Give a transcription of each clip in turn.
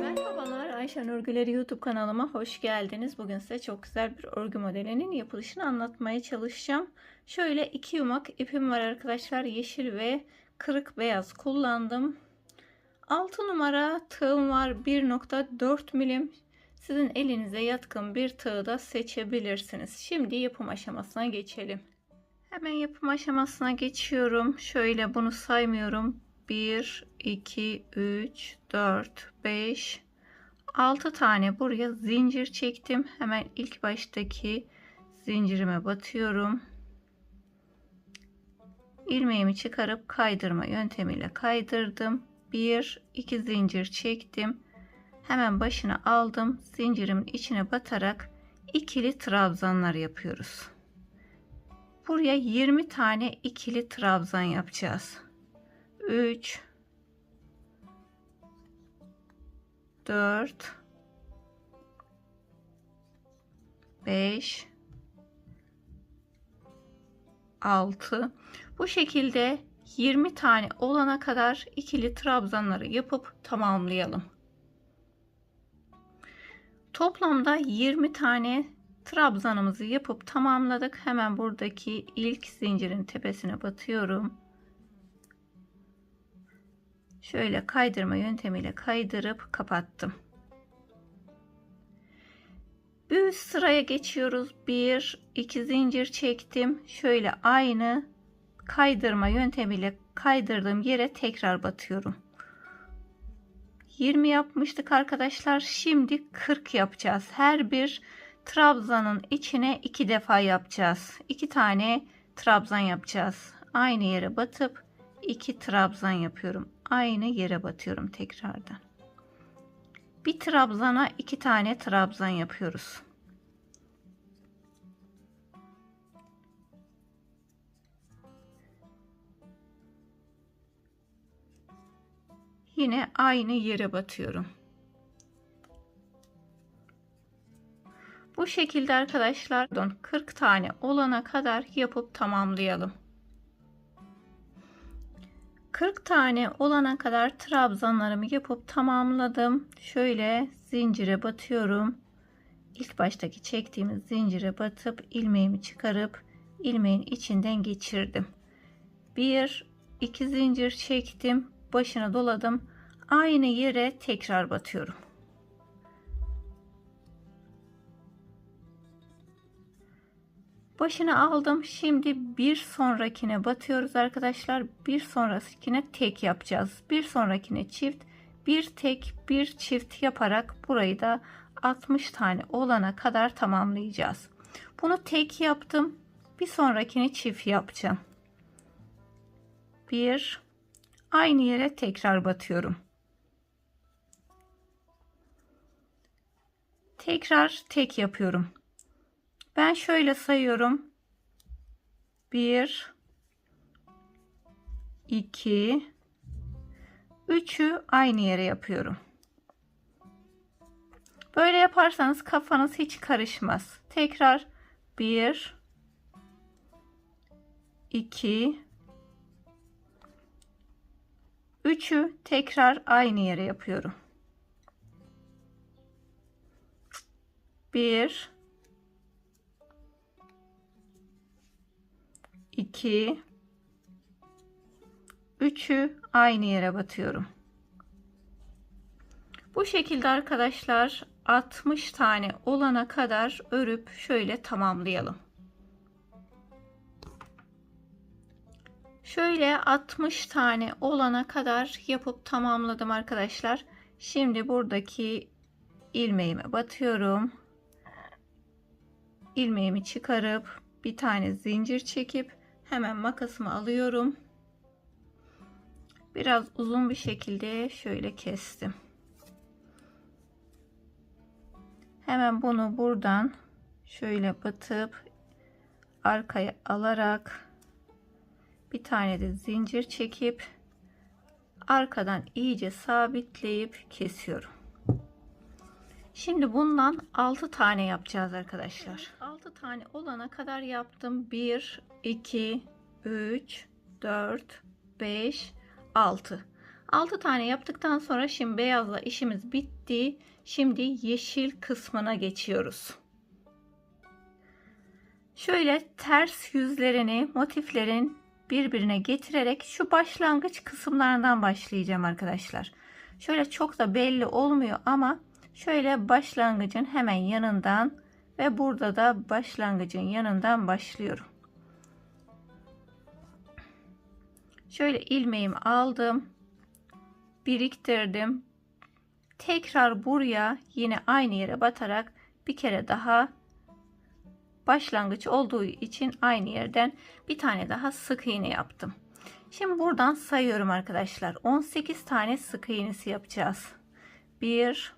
Merhabalar Ayşen Örgüleri YouTube kanalıma hoş geldiniz. Bugün size çok güzel bir örgü modelinin yapılışını anlatmaya çalışacağım. Şöyle iki yumak ipim var arkadaşlar. Yeşil ve kırık beyaz kullandım. 6 numara tığım var. 1.4 milim. Sizin elinize yatkın bir tığ da seçebilirsiniz. Şimdi yapım aşamasına geçelim. Hemen yapım aşamasına geçiyorum. Şöyle bunu saymıyorum. 1, 2, 3, 4, 5, 6 tane buraya zincir çektim. Hemen ilk baştaki zincirime batıyorum. İlmeğimi çıkarıp kaydırma yöntemiyle kaydırdım. 1, 2 zincir çektim. Hemen başına aldım. Zincirimin içine batarak ikili trabzanlar yapıyoruz. Buraya 20 tane ikili trabzan yapacağız. 3 4 5 6 bu şekilde 20 tane olana kadar ikili trabzanları yapıp tamamlayalım. Toplamda 20 tane trabzanımızı yapıp tamamladık. Hemen buradaki ilk zincirin tepesine batıyorum. Şöyle kaydırma yöntemiyle kaydırıp kapattım. Bir üst sıraya geçiyoruz. 1 2 zincir çektim. Şöyle aynı kaydırma yöntemiyle kaydırdığım yere tekrar batıyorum. 20 yapmıştık arkadaşlar. Şimdi 40 yapacağız. Her bir trabzanın içine iki defa yapacağız. İki tane trabzan yapacağız. Aynı yere batıp iki trabzan yapıyorum. Aynı yere batıyorum tekrardan. Bir trabzana iki tane trabzan yapıyoruz. Yine aynı yere batıyorum. Bu şekilde arkadaşlar 40 tane olana kadar yapıp tamamlayalım. 40 tane olana kadar trabzanlarımı yapıp tamamladım. Şöyle zincire batıyorum. İlk baştaki çektiğimiz zincire batıp ilmeğimi çıkarıp ilmeğin içinden geçirdim. 1 2 zincir çektim. Başına doladım. Aynı yere tekrar batıyorum. Başını aldım. Şimdi bir sonrakine batıyoruz arkadaşlar. Bir sonrakine tek yapacağız. Bir sonrakine çift, bir tek, bir çift yaparak burayı da 60 tane olana kadar tamamlayacağız. Bunu tek yaptım. Bir sonrakini çift yapacağım. Bir aynı yere tekrar batıyorum. Tekrar tek yapıyorum. Ben şöyle sayıyorum. 1 2 3'ü aynı yere yapıyorum. Böyle yaparsanız kafanız hiç karışmaz. Tekrar 1 2 3'ü tekrar aynı yere yapıyorum. 1 2 3'ü aynı yere batıyorum. Bu şekilde arkadaşlar 60 tane olana kadar örüp şöyle tamamlayalım. Şöyle 60 tane olana kadar yapıp tamamladım arkadaşlar. Şimdi buradaki ilmeğime batıyorum. İlmeğimi çıkarıp bir tane zincir çekip hemen makasımı alıyorum. Biraz uzun bir şekilde şöyle kestim. Hemen bunu buradan şöyle batıp arkaya alarak bir tane de zincir çekip arkadan iyice sabitleyip kesiyorum. Şimdi bundan 6 tane yapacağız arkadaşlar. 6 tane olana kadar yaptım. 1 2 3 4, 5, 6. 6 tane yaptıktan sonra şimdi beyazla işimiz bitti. Şimdi yeşil kısmına geçiyoruz. Şöyle ters yüzlerini motiflerin birbirine getirerek şu başlangıç kısımlarından başlayacağım arkadaşlar. Şöyle çok da belli olmuyor ama şöyle başlangıcın hemen yanından ve burada da başlangıcın yanından başlıyorum. Şöyle ilmeğimi aldım. Biriktirdim. Tekrar buraya yine aynı yere batarak bir kere daha başlangıç olduğu için aynı yerden bir tane daha sık iğne yaptım. Şimdi buradan sayıyorum arkadaşlar. 18 tane sık iğnesi yapacağız. 1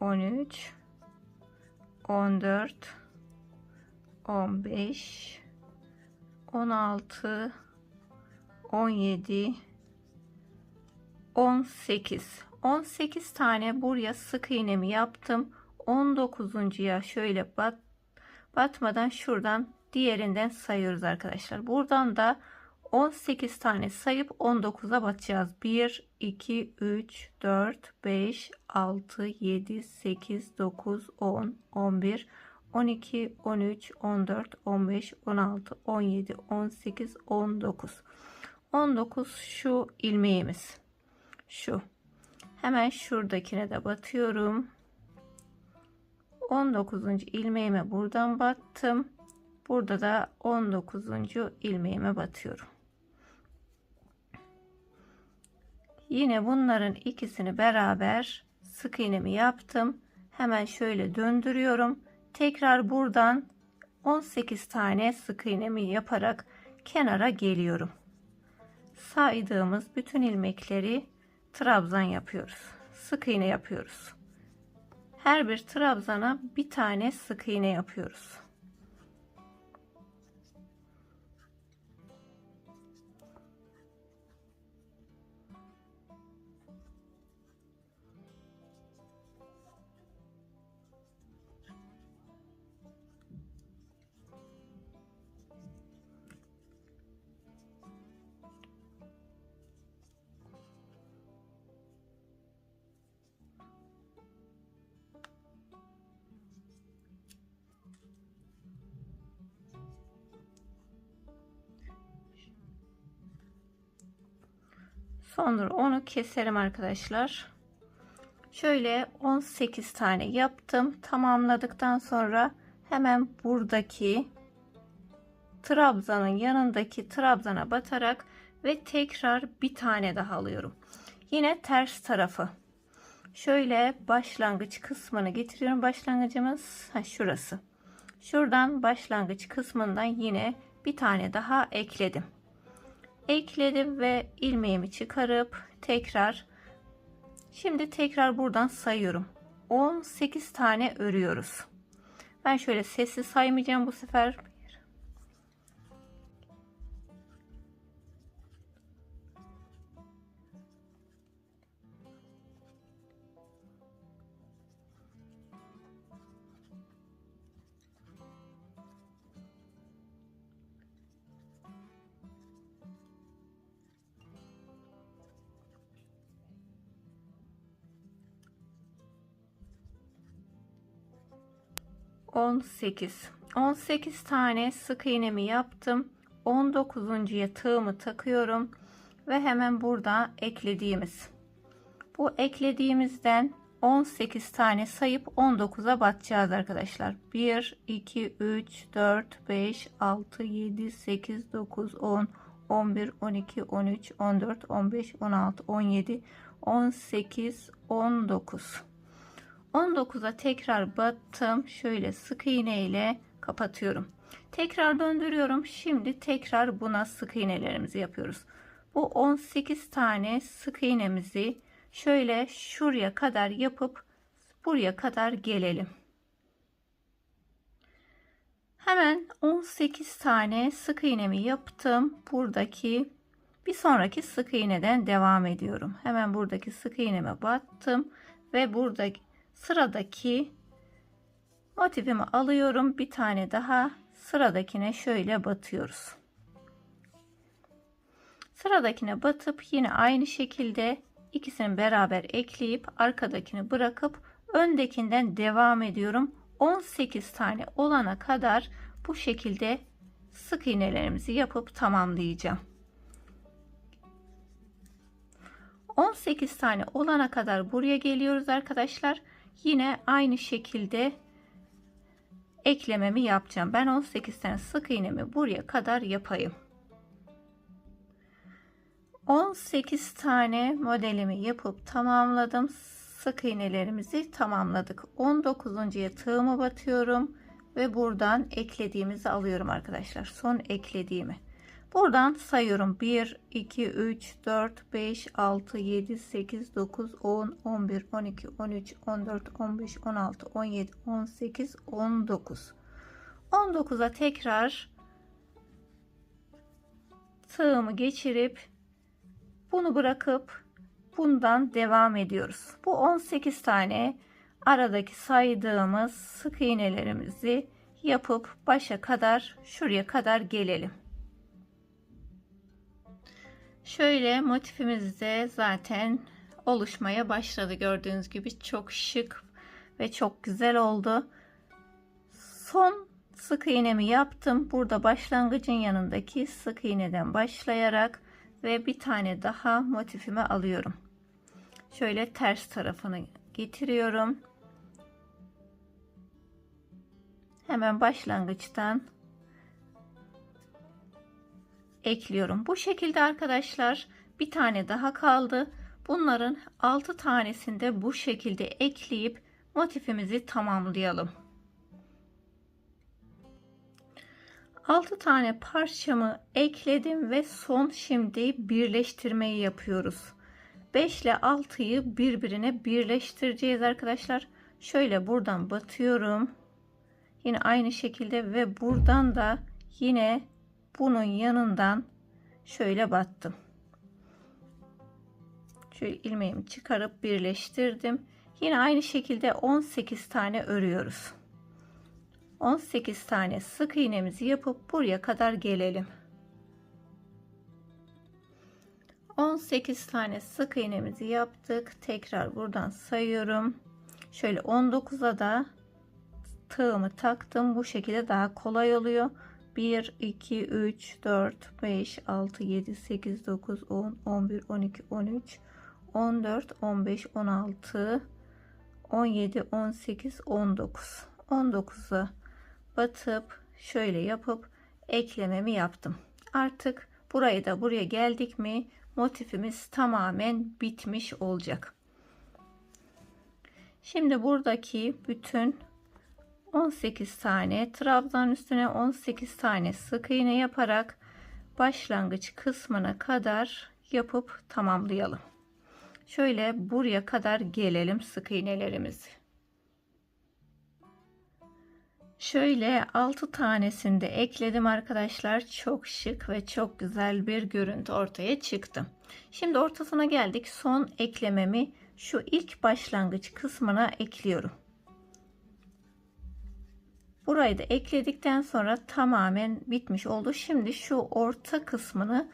13 14 15 16 17 18 18 tane buraya sık iğnemi yaptım. 19.ya şöyle bat, batmadan şuradan diğerinden sayıyoruz arkadaşlar. Buradan da 18 tane sayıp 19'a batacağız 1 2 3 4 5 6 7 8 9 10 11 12 13 14 15 16 17 18 19 19 şu ilmeğimiz. Şu. Hemen şuradakine de batıyorum. 19. ilmeğime buradan battım. Burada da 19. ilmeğime batıyorum yine bunların ikisini beraber sık iğnemi yaptım hemen şöyle döndürüyorum tekrar buradan 18 tane sık iğnemi yaparak kenara geliyorum saydığımız bütün ilmekleri trabzan yapıyoruz. Sık iğne yapıyoruz. Her bir trabzana bir tane sık iğne yapıyoruz. Sonra onu keserim arkadaşlar. Şöyle 18 tane yaptım. Tamamladıktan sonra hemen buradaki trabzanın yanındaki trabzana batarak ve tekrar bir tane daha alıyorum. Yine ters tarafı. Şöyle başlangıç kısmını getiriyorum. Başlangıcımız ha, şurası. Şuradan başlangıç kısmından yine bir tane daha ekledim ekledim ve ilmeğimi çıkarıp tekrar şimdi tekrar buradan sayıyorum. 18 tane örüyoruz. Ben şöyle sessiz saymayacağım bu sefer 18 18 tane sık iğnemi yaptım. 19. tığımı takıyorum ve hemen burada eklediğimiz. Bu eklediğimizden 18 tane sayıp 19'a batacağız arkadaşlar. 1 2 3 4 5 6 7 8 9 10 11 12 13 14 15 16 17 18 19 19'a tekrar battım. Şöyle sık iğne ile kapatıyorum. Tekrar döndürüyorum. Şimdi tekrar buna sık iğnelerimizi yapıyoruz. Bu 18 tane sık iğnemizi şöyle şuraya kadar yapıp buraya kadar gelelim. Hemen 18 tane sık iğnemi yaptım. Buradaki bir sonraki sık iğneden devam ediyorum. Hemen buradaki sık iğneme battım ve buradaki sıradaki motifimi alıyorum. Bir tane daha sıradakine şöyle batıyoruz. Sıradakine batıp yine aynı şekilde ikisini beraber ekleyip arkadakini bırakıp öndekinden devam ediyorum. 18 tane olana kadar bu şekilde sık iğnelerimizi yapıp tamamlayacağım. 18 tane olana kadar buraya geliyoruz arkadaşlar. Yine aynı şekilde eklememi yapacağım. Ben 18 tane sık iğnemi buraya kadar yapayım. 18 tane modelimi yapıp tamamladım. Sık iğnelerimizi tamamladık. 19. tığımı batıyorum ve buradan eklediğimizi alıyorum arkadaşlar. Son eklediğimi. Buradan sayıyorum. 1, 2, 3, 4, 5, 6, 7, 8, 9, 10, 11, 12, 13, 14, 15, 16, 17, 18, 19. 19'a tekrar tığımı geçirip bunu bırakıp bundan devam ediyoruz. Bu 18 tane aradaki saydığımız sık iğnelerimizi yapıp başa kadar şuraya kadar gelelim. Şöyle motifimiz de zaten oluşmaya başladı. Gördüğünüz gibi çok şık ve çok güzel oldu. Son sık iğnemi yaptım. Burada başlangıcın yanındaki sık iğneden başlayarak ve bir tane daha motifime alıyorum. Şöyle ters tarafını getiriyorum. Hemen başlangıçtan ekliyorum. Bu şekilde arkadaşlar bir tane daha kaldı. Bunların 6 tanesini de bu şekilde ekleyip motifimizi tamamlayalım. 6 tane parçamı ekledim ve son şimdi birleştirmeyi yapıyoruz. 5 ile 6'yı birbirine birleştireceğiz arkadaşlar. Şöyle buradan batıyorum. Yine aynı şekilde ve buradan da yine bunun yanından şöyle battım. Şöyle ilmeğimi çıkarıp birleştirdim. Yine aynı şekilde 18 tane örüyoruz. 18 tane sık iğnemizi yapıp buraya kadar gelelim. 18 tane sık iğnemizi yaptık. Tekrar buradan sayıyorum. Şöyle 19'a da tığımı taktım. Bu şekilde daha kolay oluyor. 1, 2, 3, 4, 5, 6, 7, 8, 9, 10, 11, 12, 13, 14, 15, 16, 17, 18, 19. 19'a batıp şöyle yapıp eklememi yaptım. Artık burayı da buraya geldik mi motifimiz tamamen bitmiş olacak. Şimdi buradaki bütün 18 tane trabzan üstüne 18 tane sık iğne yaparak başlangıç kısmına kadar yapıp tamamlayalım. Şöyle buraya kadar gelelim sık iğnelerimizi. Şöyle 6 tanesini de ekledim arkadaşlar. Çok şık ve çok güzel bir görüntü ortaya çıktı. Şimdi ortasına geldik. Son eklememi şu ilk başlangıç kısmına ekliyorum. Burayı da ekledikten sonra tamamen bitmiş oldu. Şimdi şu orta kısmını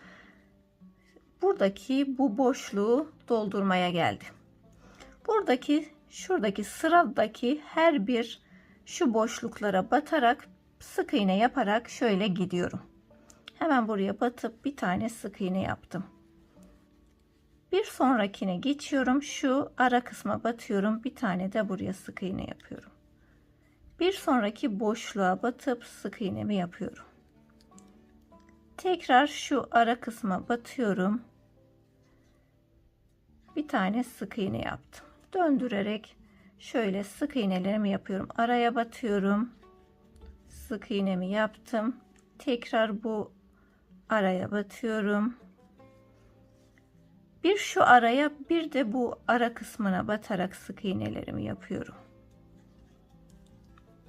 buradaki bu boşluğu doldurmaya geldi. Buradaki şuradaki sıradaki her bir şu boşluklara batarak sık iğne yaparak şöyle gidiyorum. Hemen buraya batıp bir tane sık iğne yaptım. Bir sonrakine geçiyorum. Şu ara kısma batıyorum. Bir tane de buraya sık iğne yapıyorum. Bir sonraki boşluğa batıp sık iğnemi yapıyorum. Tekrar şu ara kısma batıyorum. Bir tane sık iğne yaptım. Döndürerek şöyle sık iğnelerimi yapıyorum. Araya batıyorum. sık iğnemi yaptım. Tekrar bu araya batıyorum. Bir şu araya bir de bu ara kısmına batarak sık iğnelerimi yapıyorum.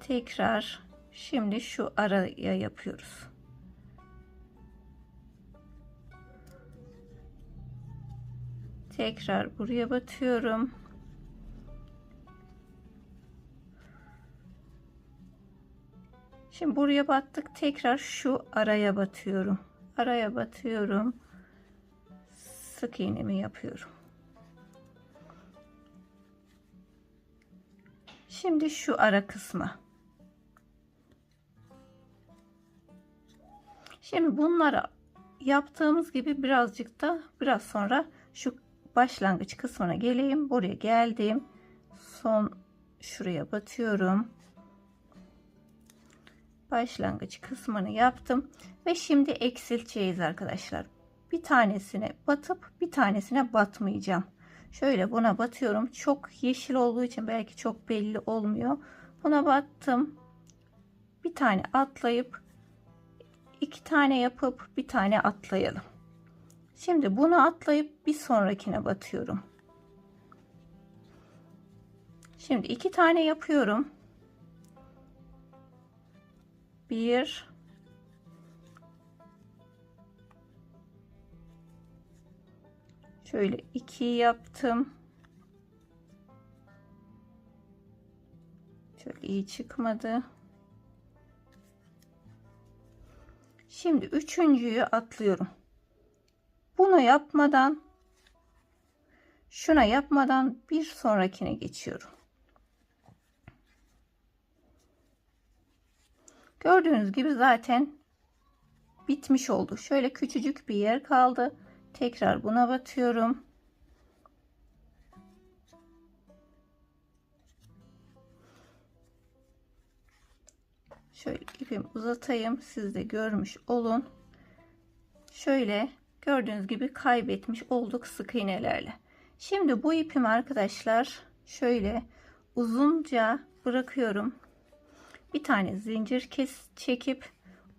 Tekrar şimdi şu araya yapıyoruz. Tekrar buraya batıyorum. Şimdi buraya battık. Tekrar şu araya batıyorum. Araya batıyorum. Sık iğnemi yapıyorum. Şimdi şu ara kısma. Şimdi bunları yaptığımız gibi birazcık da biraz sonra şu başlangıç kısmına geleyim. Buraya geldim. Son şuraya batıyorum. Başlangıç kısmını yaptım ve şimdi eksilteceğiz arkadaşlar. Bir tanesine batıp bir tanesine batmayacağım. Şöyle buna batıyorum. Çok yeşil olduğu için belki çok belli olmuyor. Buna battım. Bir tane atlayıp iki tane yapıp bir tane atlayalım. Şimdi bunu atlayıp bir sonrakine batıyorum. Şimdi iki tane yapıyorum. Bir Şöyle iki yaptım. Şöyle iyi çıkmadı. Şimdi üçüncüyü atlıyorum. Bunu yapmadan şuna yapmadan bir sonrakine geçiyorum. Gördüğünüz gibi zaten bitmiş oldu. Şöyle küçücük bir yer kaldı. Tekrar buna batıyorum. Şöyle ipimi uzatayım. Siz de görmüş olun. Şöyle gördüğünüz gibi kaybetmiş olduk sık iğnelerle. Şimdi bu ipimi arkadaşlar şöyle uzunca bırakıyorum. Bir tane zincir kes çekip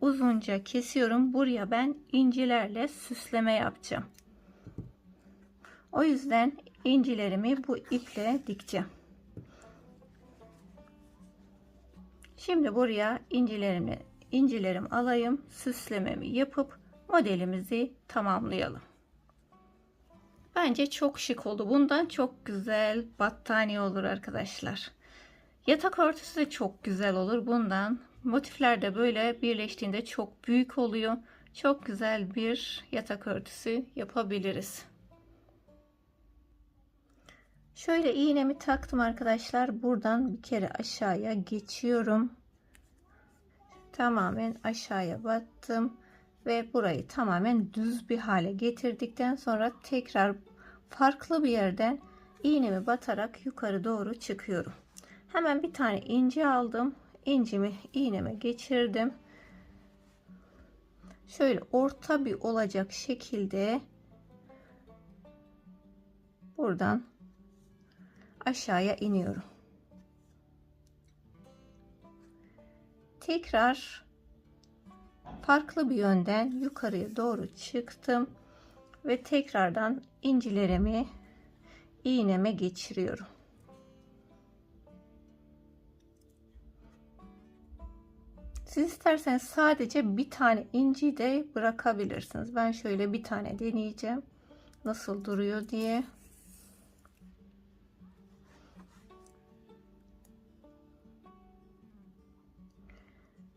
uzunca kesiyorum. Buraya ben incilerle süsleme yapacağım. O yüzden incilerimi bu iple dikeceğim. Şimdi buraya incilerimi incilerim alayım, süslememi yapıp modelimizi tamamlayalım. Bence çok şık oldu. Bundan çok güzel battaniye olur arkadaşlar. Yatak örtüsü de çok güzel olur bundan. Motifler de böyle birleştiğinde çok büyük oluyor. Çok güzel bir yatak örtüsü yapabiliriz. Şöyle iğnemi taktım arkadaşlar. Buradan bir kere aşağıya geçiyorum. Tamamen aşağıya battım ve burayı tamamen düz bir hale getirdikten sonra tekrar farklı bir yerden iğnemi batarak yukarı doğru çıkıyorum. Hemen bir tane inci aldım. İncimi iğneme geçirdim. Şöyle orta bir olacak şekilde buradan aşağıya iniyorum. Tekrar farklı bir yönden yukarıya doğru çıktım ve tekrardan incilerimi iğneme geçiriyorum. Siz isterseniz sadece bir tane inci de bırakabilirsiniz. Ben şöyle bir tane deneyeceğim. Nasıl duruyor diye.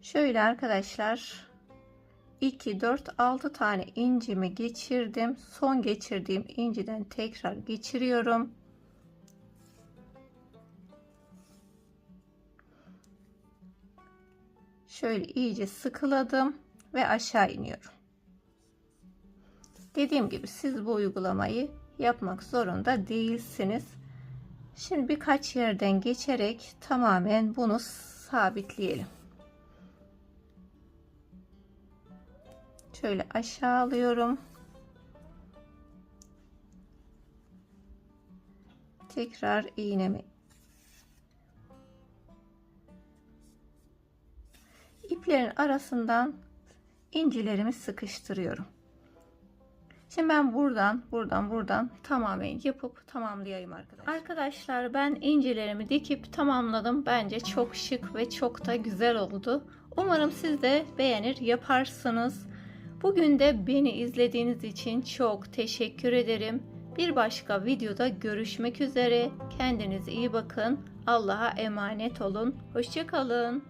Şöyle arkadaşlar 2 4 6 tane incimi geçirdim. Son geçirdiğim inciden tekrar geçiriyorum. Şöyle iyice sıkıladım ve aşağı iniyorum. Dediğim gibi siz bu uygulamayı yapmak zorunda değilsiniz. Şimdi birkaç yerden geçerek tamamen bunu sabitleyelim. Şöyle aşağı alıyorum. Tekrar iğnemi iplerin arasından incilerimi sıkıştırıyorum. Şimdi ben buradan, buradan, buradan tamamen yapıp tamamlayayım arkadaşlar. Arkadaşlar ben incilerimi dikip tamamladım. Bence çok şık ve çok da güzel oldu. Umarım siz de beğenir yaparsınız. Bugün de beni izlediğiniz için çok teşekkür ederim. Bir başka videoda görüşmek üzere. Kendinize iyi bakın. Allah'a emanet olun. Hoşçakalın.